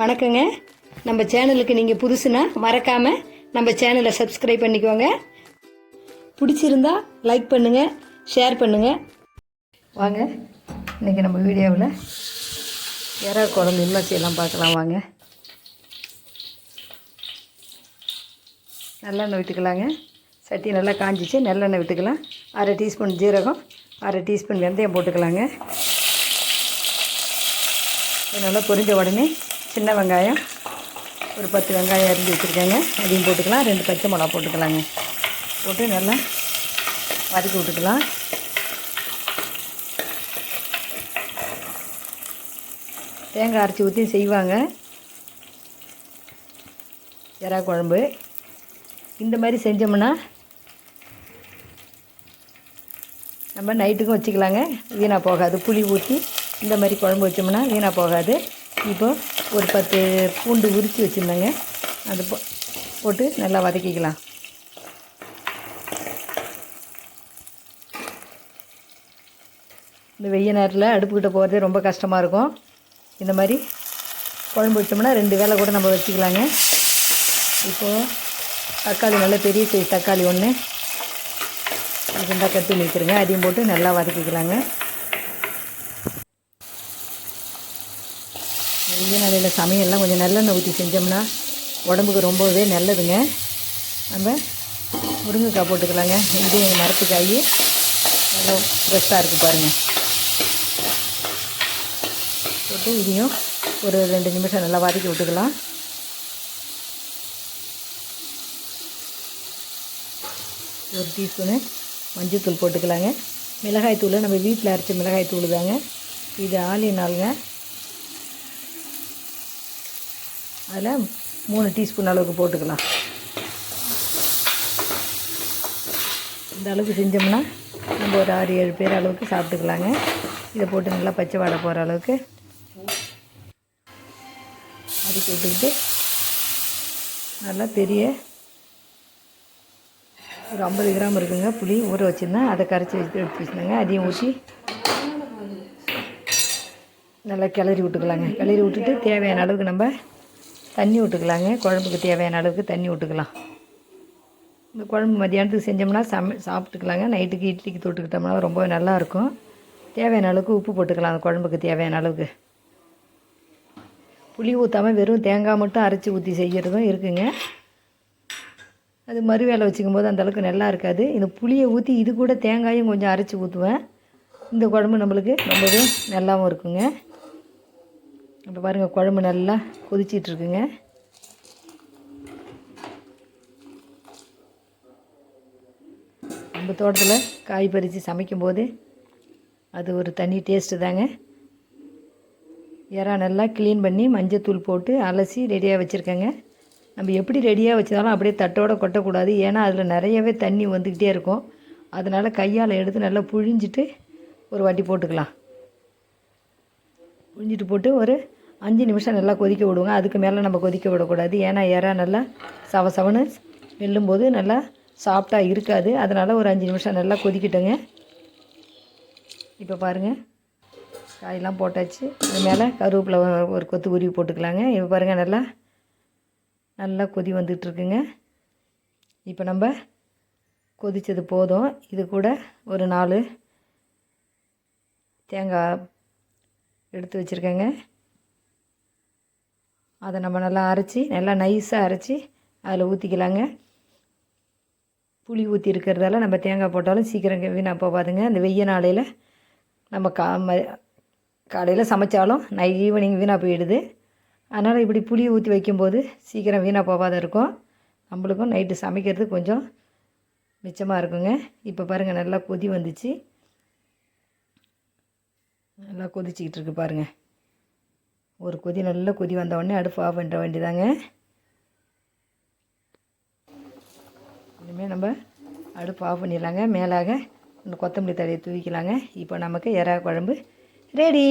வணக்கங்க. நம்ம சேனலுக்கு நீங்கள் புதுசுனா மறக்காமல் நம்ம சேனலை சப்ஸ்கிரைப் பண்ணிக்கோங்க. பிடிச்சிருந்தா லைக் பண்ணுங்கள் ஷேர் பண்ணுங்கள் வாங்க இன்றைக்கி நம்ம வீடியோவில் இறா குழம்பு என்ன பார்க்கலாம் வாங்க. நல்லெண்ணெய் விட்டுக்கலாங்க. சட்டி நல்லா காஞ்சிச்சு நல்லெண்ணெய் விட்டுக்கலாம். அரை டீஸ்பூன் ஜீரகம் அரை டீஸ்பூன் வெந்தயம் போட்டுக்கலாங்க. நல்லா பொரிஞ்ச உடனே சின்ன வெங்காயம். ஒரு பத்து வெங்காயம் அரிஞ்சு வச்சுருக்கேங்க. அதையும் போட்டுக்கலாம். ரெண்டு பச்சை மிளகா போட்டுக்கலாங்க. போட்டு நல்லா வதக்கி விட்டுக்கலாம். தேங்காய் அரைச்சி ஊற்றி செய்வாங்க. இறா குழம்பு. இந்த மாதிரி செஞ்சோம்னா நம்ம நைட்டுக்கும் வச்சுக்கலாங்க. வீணாக போகாது. புளி ஊற்றி இந்த மாதிரி குழம்பு வச்சோம்னா வீணாக போகாது. இப்போ ஒரு பத்து பூண்டு உரித்து வச்சுருந்தேங்க. அது போ போட்டு நல்லா வதக்கிக்கலாம். இந்த வெய்ய நேரத்தில் அடுப்புக்கிட்ட போகிறதே ரொம்ப கஷ்டமாக இருக்கும். இந்த மாதிரி குழம்பு வச்சோம்னா ரெண்டு வேளை கூட நம்ம வச்சுக்கலாங்க. இப்போது தக்காளி நல்ல பெரிய சைஸ் தக்காளி ஒன்று ரெண்டாக கட்டி நிற்கிறேங்க வச்சுருங்க அதையும் போட்டு நல்லா வதக்கிக்கலாங்க. வெய்ய நாளையில் சமையல்லாம் கொஞ்சம் நல்லெண்ணெய் ஊற்றி செஞ்சோம்னா உடம்புக்கு ரொம்பவே நல்லதுங்க. நம்ம முருங்கைக்காய் போட்டுக்கலாங்க. இது எங்கள் மரத்துக்காய் நல்லா ஃப்ரெஷ்ஷாக இருக்குது பாருங்கள் போட்டு இதையும் ஒரு ரெண்டு நிமிஷம் நல்லா வதக்கி விட்டுக்கலாம். ஒரு டீஸ்பூனு மஞ்சத்தூள் போட்டுக்கலாங்க. மிளகாய் தூள் நம்ம வீட்டில் அரைச்ச மிளகாய் தூள் தாங்க. இது ஆலினாலுங்க அதில் மூணு டீஸ்பூன் அளவுக்கு போட்டுக்கலாம். இந்த அளவுக்கு செஞ்சோம்னா நம்ம ஒரு ஆறு ஏழு பேர் அளவுக்கு சாப்பிட்டுக்கலாங்க. இதை போட்டு நல்லா பச்சை வாடை போகிற அளவுக்கு. அதுக்கு விட்டுக்கிட்டு நல்லா பெரிய ஒரு ஐம்பது கிராம் இருக்குங்க. புளி ஊற வச்சுருந்தேன் அதை கரைச்சி வச்சு எடுத்து வச்சுருந்தேங்க. அதையும் ஊற்றி நல்லா கிளறி விட்டுக்கலாங்க. கிளறி விட்டுட்டு தேவையான அளவுக்கு நம்ம தண்ணி விட்டுக்கலாங்க குழம்புக்கு தேவையான அளவுக்கு தண்ணி விட்டுக்கலாம் இந்த குழம்பு மதியானத்துக்கு செஞ்சோம்னா சமை சாப்பிட்டுக்கலாங்க. நைட்டுக்கு இட்லிக்கு தொட்டுக்கிட்டோம்னா ரொம்ப நல்லாயிருக்கும். தேவையான அளவுக்கு உப்பு போட்டுக்கலாம். அந்த குழம்புக்கு தேவையான அளவுக்கு. புளி ஊற்றாமல் வெறும் தேங்காய் மட்டும் அரைச்சி ஊற்றி செய்கிறதும் இருக்குங்க. அது மறு வேலை வச்சுக்கும் போது அந்தளவுக்கு நல்லா இருக்காது. இந்த புளியை ஊற்றி இது கூட தேங்காயும் கொஞ்சம் அரைச்சி ஊற்றுவேன் இந்த குழம்பு நம்மளுக்கு ரொம்பவே நல்லாவும் இருக்குங்க. இப்போ பாருங்கள் குழம்பு நல்லா கொதிச்சிட்ருக்குங்க. நம்ம தோட்டத்தில் காய் பறித்து சமைக்கும்போது அது ஒரு தனி டேஸ்ட்டு தாங்க. இறா நல்லா க்ளீன் பண்ணி மஞ்சத்தூள் போட்டு அலசி ரெடியாக வச்சுருக்கேங்க. நம்ம எப்படி ரெடியாக வச்சாலும் அப்படியே தட்டோடு கொட்டக்கூடாது. ஏன்னா அதில் நிறையவே தண்ணி வந்துக்கிட்டே இருக்கும். அதனால் கையால் எடுத்து நல்லா புழிஞ்சிட்டு ஒரு வாட்டி போட்டுக்கலாம். புழிஞ்சிட்டு போட்டு ஒரு அஞ்சு நிமிஷம் நல்லா கொதிக்க விடுவோங்க அதுக்கு மேலே நம்ம கொதிக்க விடக்கூடாது. ஏன்னா இறா நல்லா சவ சவனு வெல்லும்போது நல்லா சாஃப்டாக இருக்காது. அதனால் ஒரு அஞ்சு நிமிஷம் நல்லா கொதிக்கிட்டோங்க. இப்போ பாருங்கள் காயெல்லாம் போட்டாச்சு. அது மேலே கருவேப்பிலை ஒரு கொத்து உருவி போட்டுக்கலாங்க. இப்போ பாருங்கள் நல்லா நல்லா கொதி வந்துட்டுருக்குங்க. இப்போ நம்ம கொதித்தது போதும். இது கூட ஒரு நாலு தேங்காய் எடுத்து வச்சுருக்கேங்க. அதை நம்ம நல்லா அரைச்சி நல்லா நைஸாக அரைச்சி அதில் ஊற்றிக்கலாங்க புளி ஊற்றி இருக்கிறதால நம்ம தேங்காய் போட்டாலும் சீக்கிரம் வீணாக போகாதுங்க. அந்த வெய்ய நாளையில் நம்ம கா ம காலையில் சமைச்சாலும் நை ஈவினிங் வீணாக போயிடுது. அதனால் இப்படி புளி ஊற்றி வைக்கும்போது சீக்கிரம் வீணாக போகாத இருக்கும். நம்மளுக்கும் நைட்டு சமைக்கிறது கொஞ்சம் மிச்சமாக இருக்குங்க. இப்போ பாருங்கள் நல்லா கொதி வந்துச்சு. நல்லா கொதிச்சிக்கிட்டு இருக்கு பாருங்கள் ஒரு கொதி நல்லா கொதி வந்த உடனே அடுப்பு ஆஃப் பண்ணுற வேண்டியதாங்க. இனிமேல் நம்ம அடுப்பு ஆஃப் பண்ணிடலாங்க. மேலாக இந்த கொத்தமல்லி தழையை தூவிக்கலாங்க. இப்போ நமக்கு எறா குழம்பு ரெடி